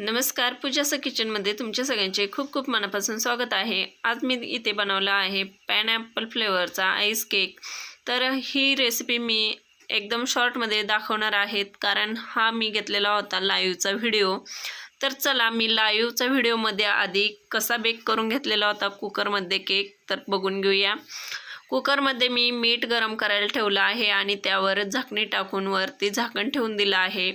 नमस्कार पूजाचं किचनमध्ये तुमच्या सगळ्यांचे खूप खूप मनापासून स्वागत आहे. आज मी इथे बनवला आहे पॅनॲपल फ्लेवरचा आईस केक तर ही रेसिपी मी एकदम शॉर्टमध्ये दाखवणार आहेत कारण हा मी घेतलेला होता लाईव्हचा व्हिडिओ तर चला मी लाईव्हचा व्हिडिओमध्ये आधी कसा बेक करून घेतलेला होता कुकरमध्ये केक तर बघून घेऊया. कुकरमध्ये मी मीठ गरम करायला ठेवलं आहे आणि त्यावर झाकणी टाकून वरती झाकण ठेवून दिलं आहे.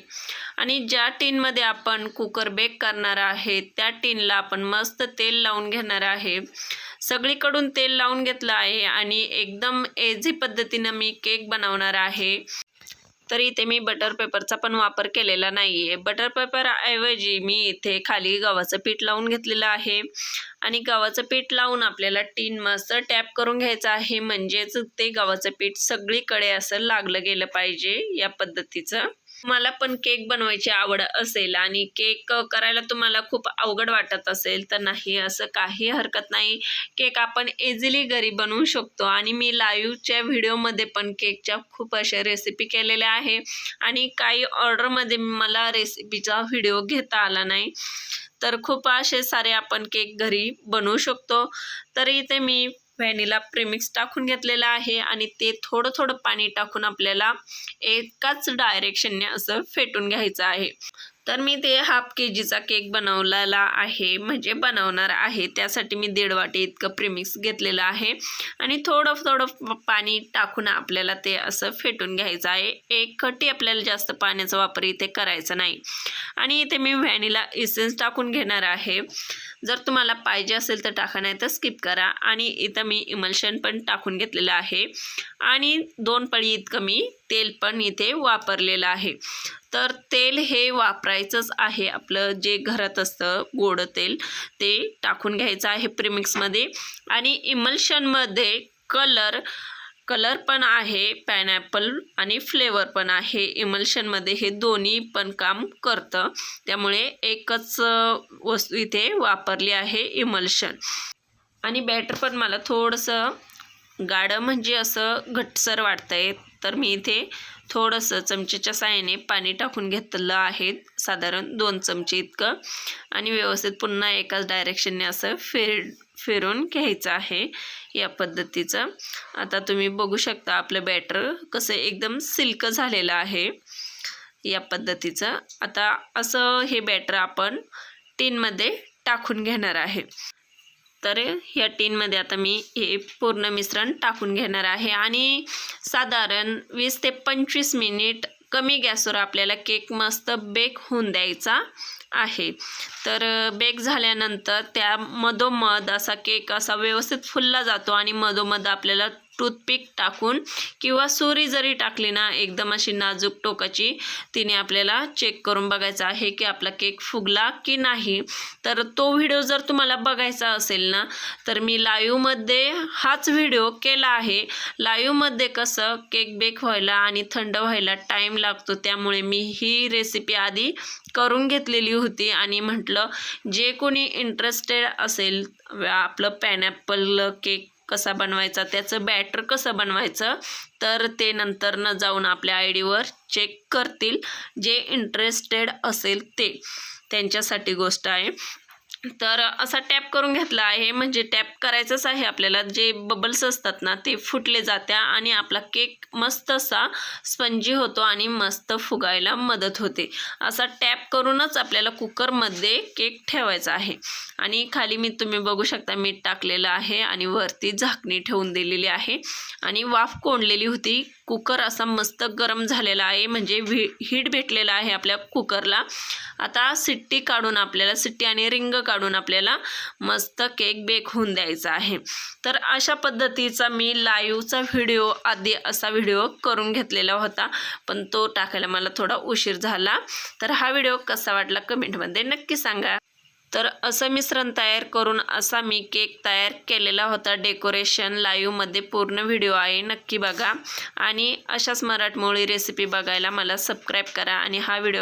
आणि ज्या टीनमध्ये आपण कुकर बेक करणार आहे त्या टीनला आपण मस्त तेल लावून घेणार आहे. सगळीकडून तेल लावून घेतलं आहे आणि एकदम एझी पद्धतीनं मी केक बनवणार आहे. तर इथे मी बटर पेपरचा पण वापर केलेला नाही आहे बटर पेपरऐवजी मी इथे खाली गव्हाचं पीठ लावून घेतलेलं आहे. आणि गव्हाचं पीठ लावून आपल्याला टीन मस्त टॅप करून घ्यायचं आहे. म्हणजेच ते गव्हाचं पीठ सगळीकडे असं लागलं गेलं पाहिजे या पद्धतीचं. मला पण केक बनवायची आवड असेल आणि केक करायला तुम्हाला खूप अवघड वाटत असेल तर नाही असं काही हरकत नाही. केक आपण इझिली घरी बनवू शकतो आणि मी लाईव्हच्या व्हिडिओमध्ये पण केकच्या खूप अशा रेसिपी केलेल्या आहे आणि काही ऑर्डरमध्ये मला रेसिपीचा व्हिडिओ घेता आला नाही. तर खूप असे सारे आपण केक घरी बनवू शकतो. तर इथे मी व्हॅनिला प्रेमिक्स टाकून घेतलेलं आहे आणि ते थोडं थोडं पाणी टाकून आपल्याला एकाच डायरेक्शनने असं फेटून घ्यायचं आहे. तर मी ते हाफ के जीचा केक बनवलेला आहे म्हणजे बनवणार आहे. त्यासाठी मी दीड वाटी इतकं प्रिमिक्स घेतलेलं आहे. आणि थोडं थोडं पाणी टाकून आपल्याला ते असं फेटून घ्यायचं आहे. एक खटी आपल्याला जास्त पाण्याचा वापर इथे करायचा नाही. आणि इथे मी व्हॅनिला इसेन्स टाकून घेणार आहे. जर तुम्हाला पाहिजे असेल तर टाका नाही तर स्किप करा. आणि इथं मी इमल्शन पण टाकून घेतलेलं आहे. आणि दोन पळी इतकं मी तेल पण इथे वापरलेलं आहे. तर तेल हे वापरायचंच आहे. आपलं जे घरात असतं गोड तेल ते टाकून घ्यायचं आहे प्रिमिक्समध्ये आणि इमल्शनमध्ये कलर कलर पण आहे पायनॅपल आणि फ्लेवर पण आहे. इमल्शनमध्ये हे दोन्ही पण काम करतं. त्यामुळे एकच वस्तू इथे वापरली आहे इमल्शन आणि बॅटर पण मला थोडंसं गाढं म्हणजे असं घट्टसर वाटतं आहे तर मी इथे थोडंसं चमचेच्या साह्याने पाणी टाकून घेतलं आहे. साधारण दोन चमचे इतकं. आणि व्यवस्थित पुन्हा एकाच डायरेक्शनने असं फिर फिरून घ्यायचं आहे या पद्धतीचं. आता तुम्ही बघू शकता आपलं बॅटर कसं एकदम सिल्क झालेलं आहे या पद्धतीचं. आता असं हे बॅटर आपण टीनमध्ये टाकून घेणार आहे. तर ह्या टीनमध्ये आता मी हे पूर्ण मिश्रण टाकून घेणार आहे आणि साधारण वीस ते पंचवीस मिनिट कमी गॅसवर आपल्याला केक मस्त बेक होऊन द्यायचा आहे. तर बेक झाल्यानंतर त्या मधोमध असा केक असा व्यवस्थित फुलला जातो आणि मधोमध आपल्याला टूथपिक टाकून किंवा सुरी जरी टाकली ना एकदम अशी नाजूक टोकाची तिने आपल्याला चेक करून बघायचं आहे की आपला केक फुगला की नाही. तर तो व्हिडिओ जर तुम्हाला बघायचा असेल ना तर मी लाईव्हमध्ये हाच व्हिडिओ केला आहे. लाईव्हमध्ये कसं केक बेक व्हायला आणि थंड व्हायला टाईम लागतो त्यामुळे मी ही रेसिपी आधी करून घेतलेली होती आणि म्हटलं जे कोणी इंटरेस्टेड असेल आपलं पॅनॅपल केक कसा बनवायचा त्याचं बॅटर कसं बनवायचं तर ते नंतर न जाऊन आपल्या आय डीवर चेक करतील जे इंटरेस्टेड असेल ते. त्यांच्यासाठी गोष्ट आहे. तर असा टॅप करून घेतला आहे. म्हणजे टॅप करायचंच आहे आपल्याला. जे बबल्स असतात ना ते फुटले जात्या आणि आपला केक मस्त असा स्पंजी होतो आणि मस्त फुगायला मदत होते. असा टॅप करूनच आपल्याला कुकरमध्ये केक ठेवायचा आहे. आणि खाली मी तुम्ही बघू शकता मीठ टाकलेलं आहे आणि वरती झाकणी ठेवून दिलेली आहे. आणि वाफ कोंडलेली होती. कुकर असा मस्त गरम झालेला आहे. म्हणजे व्ही हीट भेटलेला आहे आपल्या कुकरला आता सिट्टी काढून आपल्याला सिट्टी आणि रिंग काढून आपल्याला मस्त केक बेक होऊन द्यायचा आहे. तर अशा पद्धतीचा मी लाईव्हचा व्हिडिओ आधी असा व्हिडिओ करून घेतलेला होता पण तो टाकायला मला थोडा उशीर झाला. तर हा व्हिडिओ कसा वाटला कमेंटमध्ये नक्की सांगा. तर असं मिश्रण तयार करून असा मी केक तयार केलेला होता. डेकोरेशन लाईव्हमध्ये पूर्ण व्हिडिओ आहे नक्की बघा. आणि अशाच मराठमोळी रेसिपी बघायला मला सबस्क्राईब करा आणि हा व्हिडिओ